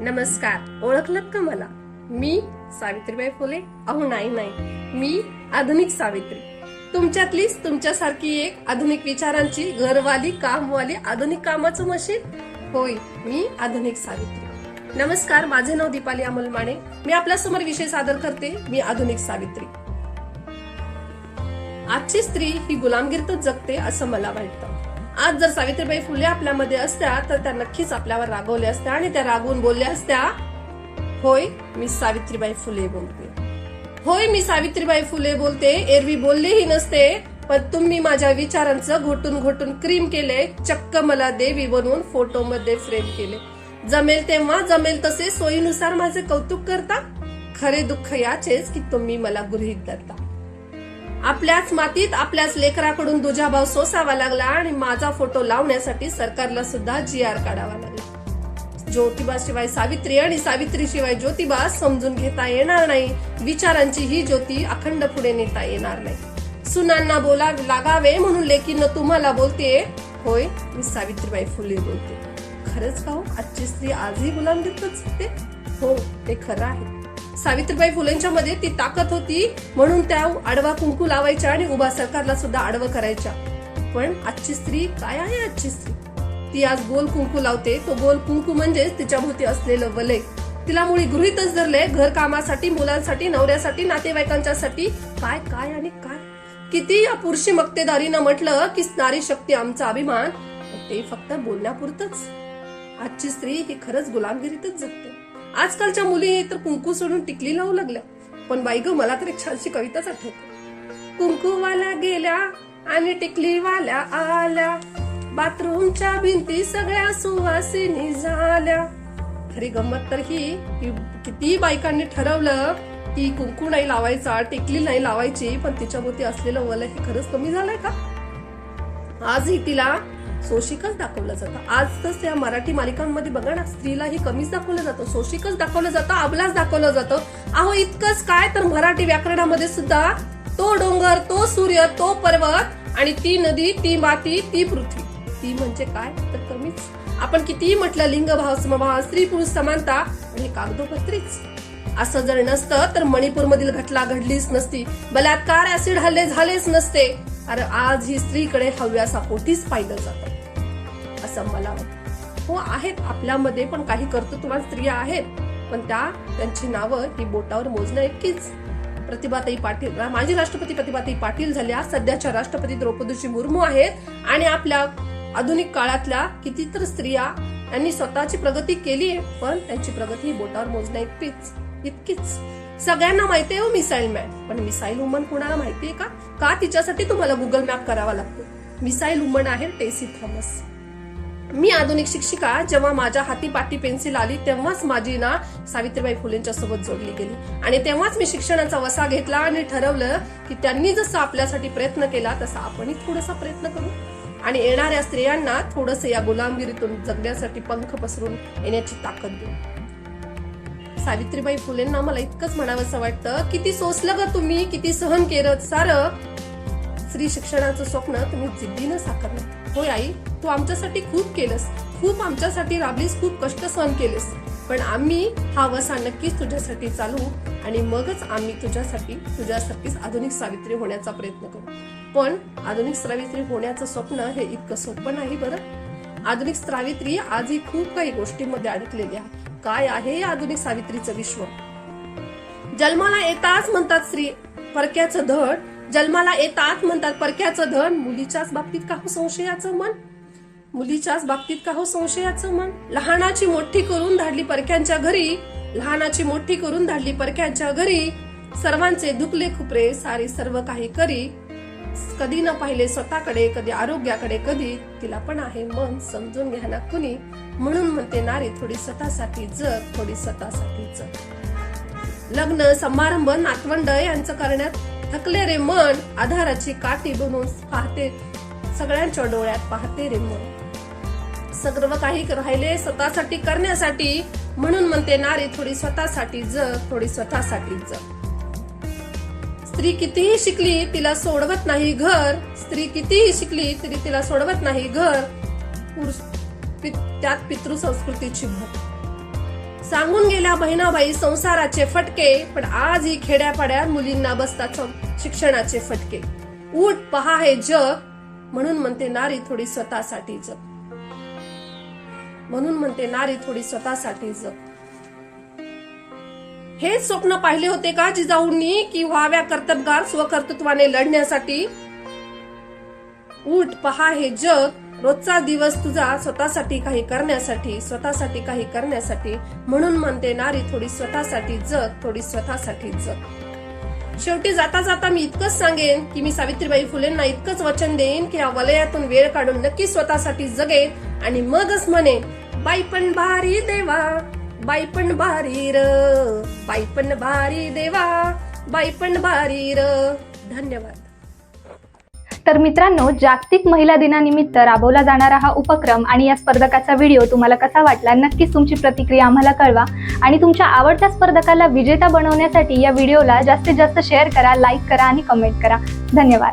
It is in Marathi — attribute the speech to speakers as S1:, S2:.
S1: नमस्कार. ओळखल का मला? मी सावित्रीबाई फुले. अहो नाही नाही. मी आधुनिक सावित्री. तुमच्यातलीच तुमच्यासारखी एक आधुनिक विचारांची घरवाली कामवाली आधुनिक कामाचं मशीन. होय मी आधुनिक सावित्री. नमस्कार माझे नाव दीपाली अमोल माने. मी आपल्यासमोर विषय सादर करते. मी आधुनिक सावित्री. आजची स्त्री ही गुलामगिरीतच जगते असं मला वाटतं. आज जर सावित्रीबाई फुले आपल्यामध्ये असत्या तर त्या नक्कीच आपल्यावर रागवल्या असत्या आणि त्या रागवून बोलल्या असत्या होय मी सावित्रीबाई फुले बोलते. होय मी सावित्रीबाई फुले बोलते. एरवी बोललेही नसते पण तुम्ही माझ्या विचारांचं घोटून घोटून क्रीम केले चक्क मला देवी बनवून फोटो मध्ये फ्रेम केले. जमेल तेव्हा जमेल तसे सोयीनुसार माझे कौतुक करता. खरे दुःख याचेच की तुम्ही मला गृहीत धरता. आपल्याच मातीत आपल्याच लेकराकडून दुजाभाव सोसावा लागला आणि माझा फोटो लावण्यासाठी सरकारला सुद्धा जी आर काढावा लागला. ज्योतिबा शिवाय सावित्री आणि सावित्री शिवाय ज्योतिबा समजून घेता येणार नाही. विचारांची ही ज्योती अखंड पुढे नेता येणार नाही. सुनांना बोला लागावे म्हणून लेकीनं तुम्हाला बोलते. होय मी सावित्रीबाई फुले बोलते. खरंच का हो आजची स्त्री आजही गुलामगिरीतच असते हो ते खरं आहे. सावित्रीबाई फुलेंच्या मध्ये ती ताकद होती म्हणून त्या आडवा कुंकू लावायच्या आणि उभा सरकारला सुद्धा आडवं करायच्या. पण आजची स्त्री काय आहे आजची स्त्री? ती आज गोल कुंकू लावते तो गोल कुंकू म्हणजेच तिच्या भोवती असलेलं वलय तिला मुळी गृहितच धरले घर कामासाठी मुलांसाठी नवऱ्यासाठी नातेवाईकांच्यासाठी. काय काय आणि काय? किती या पुरुषी मक्तेदारीनं म्हटलं की नारी शक्ती आमचा अभिमान ते फक्त बोलण्यापुरतच. आजची स्त्री ही खरंच गुलामगिरीतच जगते. आजकालच्या मुली तर कुंकू सोडून टिकली लावू लागल्या. पण बाई ग मला तर एक छानशी कविताच आठवते. कुंकूवाल्या गेल्या आणि टिकलीवाल्या आल्या. बाथरूमच्या भिंती सगळ्या सुवासिनी झाल्या. खरी गंमत तर ही किती बायकांनी ठरवलं की कुंकू नाही लावायचा टिकली नाही लावायची पण तिच्या भोवती असलेलं वलय हे खरंच कमी झालंय का? आजही तिला सोशिकच दाखवलं जातं. आज तर त्या मराठी मालिकांमध्ये बघा ना स्त्रीलाही कमीच दाखवलं जातं. सोशिकच दाखवलं जातं अबलाच दाखवलं जातं. अहो इतकंच काय? तर मराठी व्याकरणामध्ये सुद्धा तो डोंगर तो सूर्य तो पर्वत आणि ती नदी ती माती ती पृथ्वी. ती म्हणजे काय? तर कमीच. आपण कितीही म्हटलं लिंगभाव समभाव स्त्री पुरुष समानता आणि कागदोपत्रीच. असं जर नसतं तर मणिपूर मधील घटना घडलीच नसती. बलात्कार ऍसिड हल्ले झालेच नसते. अरे आज ही स्त्रीकडे हव्यासापोटीच पाहिलं जातं. असं मला वाटतं. हो आहेत आपल्यामध्ये पण काही कर्तृत्वान स्त्रिया आहेत पण त्या त्यांची नावं ही बोटावर मोजणं इतकीच प्रतिभाताई पाटील माजी राष्ट्रपती प्रतिभाताई पाटील झाल्या सध्याच्या राष्ट्रपती द्रौपदीची मुर्मू आहेत आणि आपल्या आधुनिक काळातल्या कितीतर स्त्रिया यांनी स्वतःची प्रगती केली आहे पण त्यांची प्रगती ही बोटावर मोजण्या इतकीच इतकीच. सगळ्यांना माहिती आहे हो मिसाईल मॅन पण मिसाईल वुमन कुणाला माहितीये का? का तिच्यासाठी तुम्हाला गुगल मॅप करावा लागतो? मिसाईल वुमन आहे टेसी थॉमस मी आधुनिक शिक्षिका जेव्हा माझ्या हाती पाटी पेन्सिल आली तेव्हाच माझी ना सावित्रीबाई फुलेंच्या सोबत जोडली गेली. आणि तेव्हाच मी शिक्षणाचा वसा घेतला आणि ठरवलं की त्यांनी जसं आपल्यासाठी प्रयत्न केला तसा आपणही थोडासा प्रयत्न करू. आणि येणाऱ्या स्त्रियांना थोडस या गुलामगिरीतून जगण्यासाठी पंख पसरून येण्याची ताकद देऊ. सावित्रीबाई फुलेंना मला इतकंच म्हणावंसं वाटतं. किती सोसलं ग तुम्ही किती सहन केलं. सारं स्त्री शिक्षणाचं स्वप्न तुम्ही जिद्दीनं साकारलं. होय आई तू आमच्यासाठी खूप केलंस. खूप आमच्यासाठी राबलीस खूप कष्ट सहन केलेस. पण आम्ही हा वसा नक्कीच तुझ्यासाठी चालू आणि मगच आम्ही तुझ्यासाठी तुझ्यासारखीच आधुनिक सावित्री होण्याचा प्रयत्न करू. पण आधुनिक सावित्री होण्याचं स्वप्न हे इतकं सोपं नाही बरं? आधुनिक सावित्री आजही खूप काही गोष्टींमध्ये अडकलेली आहे. काय आहे हे आधुनिक सावित्रीचं विश्व? जन्माला येताच म्हणतात स्त्री परक्याचं धड. जन्माला येतात म्हणतात परक्याचं धन मुलीच्याच बाबतीत का हो संशयाचं मन? मुलीच्याच बाबतीत का हो संशयाचं मन? लहानाची मोठी करून धाडली परक्यांच्या घरी. लहानाची मोठी करून धाडली परक्यांच्या घरी. सर्वांचे दुखले खुपरे सारे सर्व काही करी. कधी न पाहिले स्वतःकडे कधी आरोग्याकडे कधी तिला पण आहे मन समजून घ्या ना कुणी. म्हणून म्हणते नारी थोडी स्वतःसाठी जग थोडी स्वतःसाठी जग. लग्न समारंभ नातवंड यांचं करण्यात थकले रे मन. आधाराची काठी बनून पाहते सगळ्यांच्या डोळ्यात पाहते रे मन. सर्व काही राहिले स्वतःसाठी करण्यासाठी. म्हणून म्हणते नारी थोडी स्वतःसाठी जग थोडी स्वतःसाठी जग. स्त्री कितीही शिकली तिला सोडवत नाही घर. स्त्री कितीही शिकली तरी तिला सोडवत नाही घर. पुरुष पि- त्यात पितृ संस्कृतीची भर सांगून गेल्या बहिणाबाई संसाराचे फटके पण आज ही खेड्यापाड्या मुलींना बसतात शिक्षणाचे फटके. उठ पहा हे जग. म्हणून म्हणते नारी थोडी स्वतःसाठी जग. म्हणून म्हणते नारी थोडी स्वतःसाठी जग. हे स्वप्न पाहिले होते का जिजाऊंनी की व्हाव्या कर्तबगार स्वकर्तृत्वाने लढण्यासाठी? उठ पहा हे जग. रोजचा दिवस तुझा स्वतःसाठी काही करण्यासाठी स्वतःसाठी काही करण्यासाठी. म्हणून म्हणते नारी थोडी स्वतःसाठी जग थोडी स्वतःसाठी जग. शेवटी जाता जाता मी इतकंच सांगेन की मी सावित्रीबाई फुलेंना इतकंच वचन देईन की या वलयातून वेळ काढून नक्की स्वतःसाठी जगेन आणि मगच म्हणे बाई पण भारी देवा बाई पण भारी र. बाई पण भारी देवा. बाई पण भारी र. धन्यवाद.
S2: तर मित्रांनो जागतिक महिला दिनानिमित्त राबवला जाणारा हा उपक्रम आणि या स्पर्धकाचा व्हिडिओ तुम्हाला कसा वाटला नक्कीच तुमची प्रतिक्रिया आम्हाला कळवा. आणि तुमच्या आवडत्या स्पर्धकाला विजेता बनवण्यासाठी या व्हिडिओला जास्तीत जास्त शेअर करा लाईक करा आणि कमेंट करा. धन्यवाद.